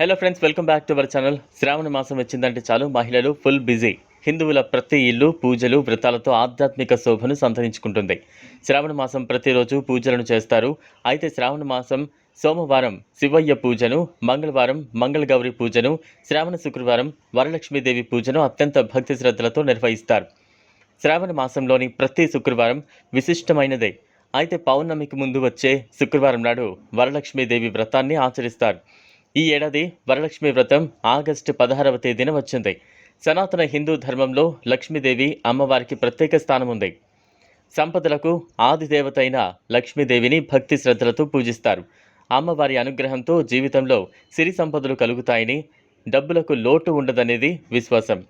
Hello friends welcome back to our channel Shravana మాసం వచ్చిందంటే చాలు. మహిళలు ఫుల్ బిజీ హిందువుల ప్రతి ఇల్లు పూజలు వ్రతాలతో ఆధ్యాత్మిక శోభను సంతరించుకుంటుంది. శ్రావణ మాసం ప్రతిరోజు పూజలను చేస్తారు. అయితే శ్రావణ మాసం సోమవారం శివయ్య పూజను మంగళవారం మంగళగౌరి పూజను శ్రావణ శుక్రవారం వరలక్ష్మీదేవి పూజను అత్యంత భక్తి శ్రద్ధలతో నిర్వహిస్తారు. శ్రావణ మాసంలోని ప్రతి శుక్రవారం విశిష్టమైనదే. అయితే పౌర్ణమికి ముందు వచ్చే శుక్రవారం నాడు వరలక్ష్మీదేవి వ్రతాన్ని ఆచరిస్తారు. ఈ ఏడాది వరలక్ష్మి వ్రతం ఆగస్టు పదహారవ తేదీన వచ్చింది. సనాతన హిందూ ధర్మంలో లక్ష్మీదేవి అమ్మవారికి ప్రత్యేక స్థానం ఉంది సంపదలకు ఆదిదేవత అయిన లక్ష్మీదేవిని భక్తి శ్రద్ధలతో పూజిస్తారు. అమ్మవారి అనుగ్రహంతో జీవితంలో సిరి సంపదలు కలుగుతాయని డబ్బులకు లోటు ఉండదనేది విశ్వాసం.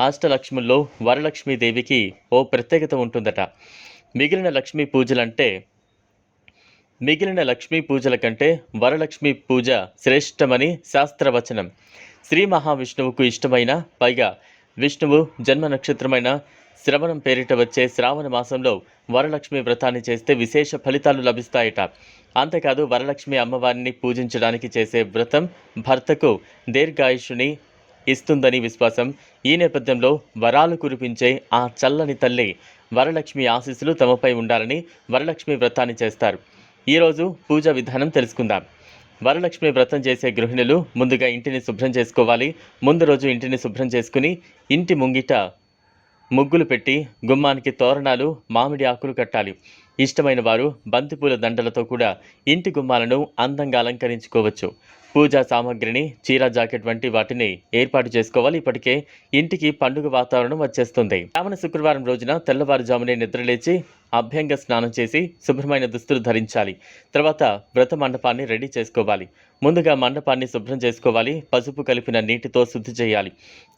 అష్టలక్ష్ముల్లో వరలక్ష్మీదేవికి ఓ ప్రత్యేకత ఉంటుందట. మిగిలిన లక్ష్మీ పూజలంటే మిగిలిన లక్ష్మీ పూజల కంటే వరలక్ష్మి పూజ శ్రేష్టమని శాస్త్రవచనం. శ్రీ మహావిష్ణువుకు ఇష్టమైన పైగా విష్ణువు జన్మ నక్షత్రమైన శ్రవణం పేరిట వచ్చే శ్రావణ మాసంలో వరలక్ష్మి వ్రతాన్ని చేస్తే విశేష ఫలితాలు లభిస్తాయట. అంతేకాదు వరలక్ష్మి అమ్మవారిని పూజించడానికి చేసే వ్రతం భర్తకు దీర్ఘాయుషుని ఇస్తుందని విశ్వాసం. ఈ నేపథ్యంలో వరాలు కురిపించే ఆ చల్లని తల్లి వరలక్ష్మి ఆశీస్సులు తమపై ఉండాలని వరలక్ష్మి వ్రతాన్ని చేస్తారు. ఈరోజు పూజ విధానం తెలుసుకుందాం. వరలక్ష్మి వ్రతం చేసే గృహిణులు ముందుగా ఇంటిని శుభ్రం చేసుకోవాలి. ముందు రోజు ఇంటిని శుభ్రం చేసుకుని ఇంటి ముంగిట ముగ్గులు పెట్టి గుమ్మానికి తోరణాలు మామిడి ఆకులు కట్టాలి. ఇష్టమైన వారు బంతిపూల దండలతో కూడా ఇంటి గుమ్మాలను అందంగా అలంకరించుకోవచ్చు. పూజా సామాగ్రిని చీర జాకెట్ వంటి వాటిని ఏర్పాటు చేసుకోవాలి. ఇప్పటికే ఇంటికి పండుగ వాతావరణం వచ్చేస్తుంది. శ్రావణ శుక్రవారం రోజున తెల్లవారుజామునే నిద్రలేచి అభ్యంగ స్నానం చేసి శుభ్రమైన దుస్తులు ధరించాలి. తర్వాత వ్రత మండపాన్ని రెడీ చేసుకోవాలి. ముందుగా మండపాన్ని శుభ్రం చేసుకోవాలి. పసుపు కలిపిన నీటితో శుద్ధి చేయాలి.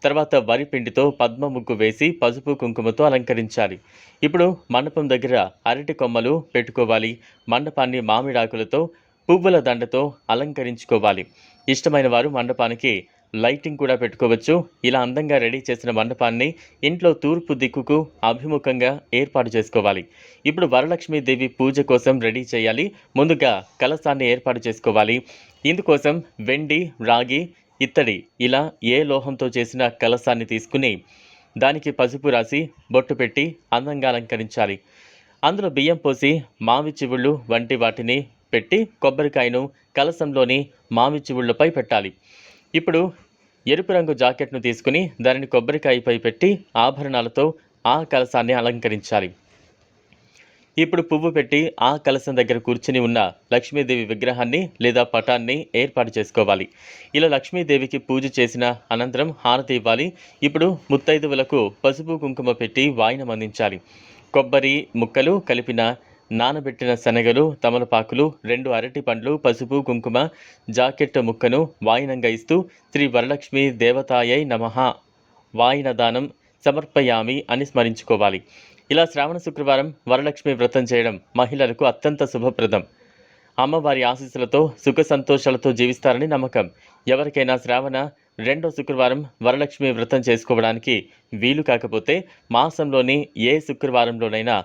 తర్వాత వరి పిండితో పద్మ ముగ్గు వేసి పసుపు కుంకుమతో అలంకరించాలి. ఇప్పుడు మండపం దగ్గర అరటి కొమ్మలు పెట్టుకోవాలి. మండపాన్ని మామిడాకులతో పువ్వుల దండతో అలంకరించుకోవాలి. ఇష్టమైన వారు మండపానికి లైటింగ్ కూడా పెట్టుకోవచ్చు. ఇలా అందంగా రెడీ చేసిన మండపాన్ని ఇంట్లో తూర్పు దిక్కుకు అభిముఖంగా ఏర్పాటు చేసుకోవాలి. ఇప్పుడు వరలక్ష్మీదేవి పూజ కోసం రెడీ చేయాలి. ముందుగా కలసాన్ని ఏర్పాటు చేసుకోవాలి. ఇందుకోసం వెండి రాగి ఇత్తడి ఇలా ఏ లోహంతో చేసిన కలసాన్ని తీసుకుని దానికి పసుపు రాసి బొట్టు పెట్టి అందంగా అలంకరించాలి. అందులో బియ్యం పోసి మామి చివుళ్ళు వంటి వాటిని పెట్టి కొబ్బరికాయను కలసంలోని మామి చివుళ్ళపై పెట్టాలి. ఇప్పుడు ఎరుపు రంగు జాకెట్ను తీసుకుని దానిని కొబ్బరికాయపై పెట్టి ఆభరణాలతో ఆ కలసాన్ని అలంకరించాలి. ఇప్పుడు పువ్వు పెట్టి ఆ కలసం దగ్గర కూర్చుని ఉన్న లక్ష్మీదేవి విగ్రహాన్ని లేదా పటాన్ని ఏర్పాటు చేసుకోవాలి. ఇలా లక్ష్మీదేవికి పూజ చేసిన అనంతరం హారతి ఇవ్వాలి. ఇప్పుడు ముత్తైదువులకు పసుపు కుంకుమ పెట్టి వాయినం అందించాలి. కొబ్బరి ముక్కలు కలిపిన నానబెట్టిన శనగలు తమలపాకులు రెండు అరటి పండ్లు పసుపు కుంకుమ జాకెట్ ముక్కను వాయినంగా ఇస్తూ శ్రీ వరలక్ష్మి దేవతాయై నమః. వాయిన దానం సమర్పయామి అని స్మరించుకోవాలి. ఇలా శ్రావణ శుక్రవారం వరలక్ష్మి వ్రతం చేయడం మహిళలకు అత్యంత శుభప్రదం. అమ్మవారి ఆశీస్సులతో సుఖ సంతోషాలతో జీవిస్తారని నమ్మకం. ఎవరికైనా శ్రావణ రెండో శుక్రవారం వరలక్ష్మి వ్రతం చేసుకోవడానికి వీలు కాకపోతే మాసంలోని ఏ శుక్రవారంలోనైనా